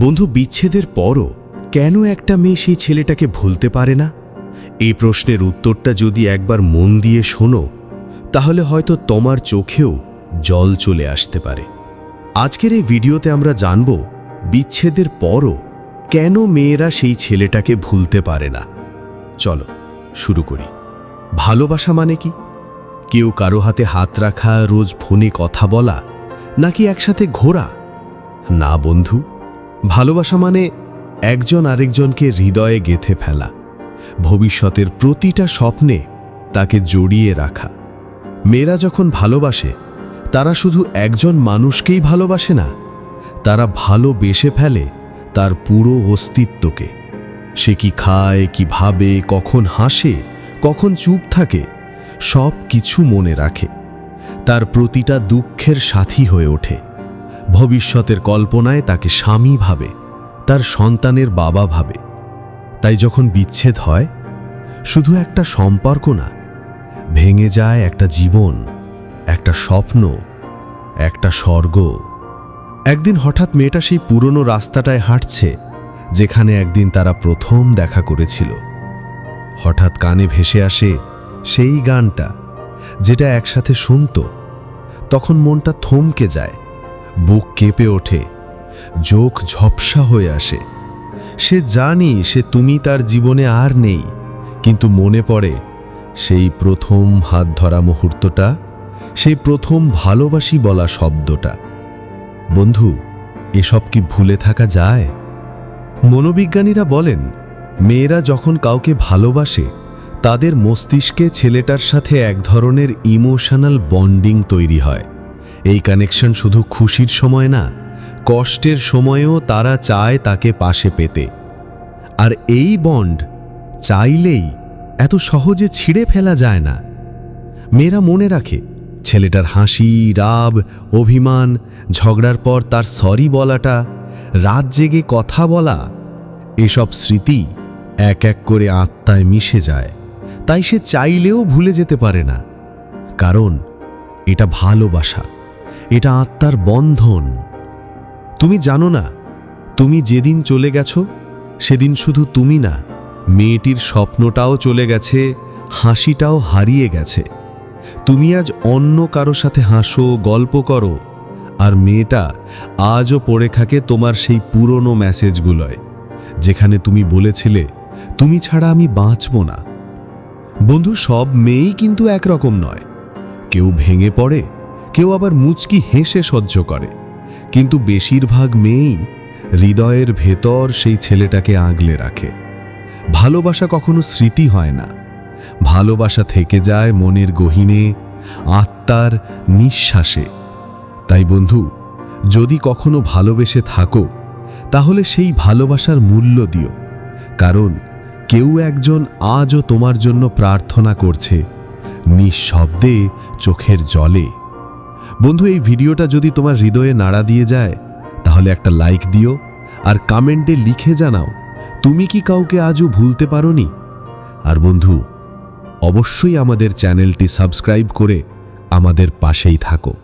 বন্ধু, বিচ্ছেদের পরও কেন একটা মেয়ে সেই ছেলেটাকে ভুলতে পারে না? এই প্রশ্নের উত্তরটা যদি একবার মন দিয়ে শোনো, তাহলে হয়তো তোমার চোখেও জল চলে আসতে পারে। আজকের এই ভিডিওতে আমরা জানব, বিচ্ছেদের পরও কেন মেয়েরা সেই ছেলেটাকে ভুলতে পারে না? চলো, শুরু করি। ভালোবাসা মানে কি? কেউ কারও হাতে হাত রাখা, রোজ ফোনে কথা বলা, নাকি একসাথে ঘোরা? না বন্ধু ভালোবাসা মানে একজন আরেকজনকে হৃদয়ে গেথে ফেলা, ভবিষ্যতের প্রতিটা স্বপ্নে তাকে জড়িয়ে রাখা। মেয়েরা যখন ভালোবাসে, তারা শুধু একজন মানুষকেই ভালোবাসে না, তারা ভালোবেসে ফেলে তার পুরো অস্তিত্বকে। সে কি খায়, কি ভাবে, কখন হাসে, কখন চুপ থাকে সব কিছু মনে রাখে। তার প্রতিটা দুঃখের সাথী হয়ে ওঠে। ভবিষ্যতের কল্পনায় তাকে স্বামী ভাবে, তার সন্তানের বাবা ভাবে। তাই যখন বিচ্ছেদ হয়, শুধু একটা সম্পর্ক না, ভেঙে যায় একটা জীবন, একটা স্বপ্ন, একটা স্বর্গ। একদিন হঠাৎ মেয়েটা সেই পুরনো রাস্তাটায় হাঁটছে, যেখানে একদিন তারা প্রথম দেখা করেছিল। হঠাৎ কানে ভেসে আসে সেই গানটা, যেটা একসাথে শুনত, তখন মনটা থমকে যায়। বুক কেঁপে ওঠে, চোখ ঝপসা হয়ে আসে। সে জানি সে তুমি তার জীবনে আর নেই, কিন্তু মনে পড়ে সেই প্রথম হাত ধরা মুহূর্তটা, সেই প্রথম ভালোবাসি বলা শব্দটা। বন্ধু, এসব কি ভুলে থাকা যায়? মনোবিজ্ঞানীরা বলেন, মেয়েরা যখন কাউকে ভালোবাসে, তাদের মস্তিষ্কে ছেলেটার সাথে এক ধরনের ইমোশনাল বন্ডিং তৈরি হয়। এই কানেকশন শুধু খুশির সময় না, কষ্টের সময়েও তারা চায় তাকে পাশে পেতে। আর এই বন্ড চাইলেই এত সহজে ছিঁড়ে ফেলা যায় না। মেয়েরা মনে রাখে, ছেলেটার হাসি, রাব, অভিমান, ঝগড়ার পর তার সরি বলাটা, রাত জেগে কথা বলা, এসব স্মৃতি এক এক করে আত্মায় মিশে যায়। তাই সে চাইলেও ভুলে যেতে পারে না। কারণ এটা ভালোবাসা। এটা আত্মার বন্ধন। তুমি জানো না, তুমি যেদিন চলে গেছো, সেদিন শুধু তুমি না, মেয়েটির স্বপ্নটাও চলে গেছে, হাসিটাও হারিয়ে গেছে। তুমি আজ অন্য কারও সাথে হাসো, গল্প করো, আর মেয়েটা আজও পড়ে থাকে তোমার সেই পুরনো মেসেজগুলোয়, যেখানে তুমি বলেছিলে, তুমি ছাড়া আমি বাঁচব না। বন্ধু, সব মেয়েই কিন্তু একরকম নয়। কেউ ভেঙে পড়ে কেউ আবার মুচকি হেসে সহ্য করে। কিন্তু বেশিরভাগ মেয়েই হৃদয়ের ভেতর সেই ছেলেটাকে আগলে রাখে। ভালোবাসা কখনো স্মৃতি হয় না। ভালোবাসা থেকে যায় মনের গহীনে, আত্মার নিঃশ্বাসে। তাই বন্ধু, যদি কখনো ভালোবেসে থাকো, তাহলে সেই ভালোবাসার মূল্য দিও। কারণ কেউ একজন আজও তোমার জন্য প্রার্থনা করছে, নিঃশব্দে চোখের জলে। বন্ধু, এই ভিডিওটা যদি তোমার হৃদয়ে নাড়া দিয়ে যায়, তাহলে একটা লাইক দিও আর কমেন্টে লিখে জানাও, তুমি কি কাউকে আজও ভুলতে পারোনি? আর বন্ধু, অবশ্যই আমাদের চ্যানেলটি সাবস্ক্রাইব করে আমাদের পাশেই থাকো।